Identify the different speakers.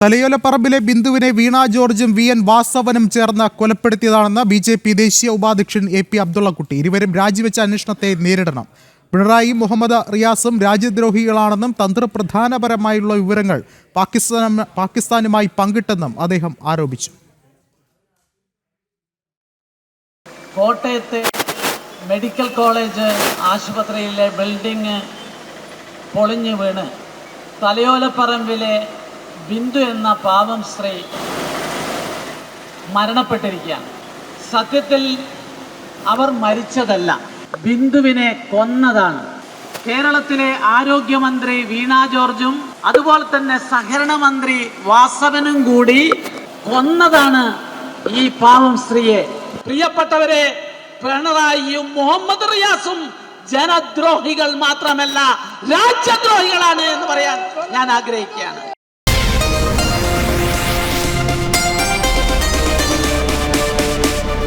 Speaker 1: തലയോലപ്പറമ്പിലെ ബിന്ദുവിനെ വീണ ജോർജും V N വാസവനും ചേർന്ന് കൊലപ്പെടുത്തിയതാണെന്ന് ബി ജെ പി ദേശീയ ഉപാധ്യക്ഷൻ എ പി അബ്ദുള്ളക്കുട്ടി. ഇരുവരും രാജിവെച്ച അന്വേഷണത്തെ നേരിടണം. പിണറായി മുഹമ്മദ് റിയാസും രാജ്യദ്രോഹികളാണെന്നും തന്ത്രപ്രധാനപരമായുള്ള വിവരങ്ങൾ പാകിസ്ഥാൻ പാകിസ്ഥാനുമായി പങ്കിട്ടെന്നും അദ്ദേഹം ആരോപിച്ചു.
Speaker 2: കോട്ടയത്തെ മെഡിക്കൽ കോളേജ് ആശുപത്രിയിലെ ബിൽഡിംഗ് പൊളിഞ്ഞു വീണ്. തലയോലപ്പറമ്പിലെ ബിന്ദു എന്ന പാവം സ്ത്രീ മരണപ്പെട്ടിരിക്കുകയാണ്. സത്യത്തിൽ അവർ മരിച്ചതല്ല ബിന്ദുവിനെ കൊന്നതാണ്. കേരളത്തിലെ ആരോഗ്യമന്ത്രി വീണ ജോർജും അതുപോലെ തന്നെ സഹകരണ മന്ത്രി വാസവനും കൂടി കൊന്നതാണ് ഈ പാവം സ്ത്രീയെ. പ്രിയപ്പെട്ടവരെ പിണറായിയും മുഹമ്മദ് റിയാസും ജനദ്രോഹികൾ മാത്രമല്ല രാജ്യദ്രോഹികളാണ് എന്ന് പറയാൻ ഞാൻ ആഗ്രഹിക്കുകയാണ്.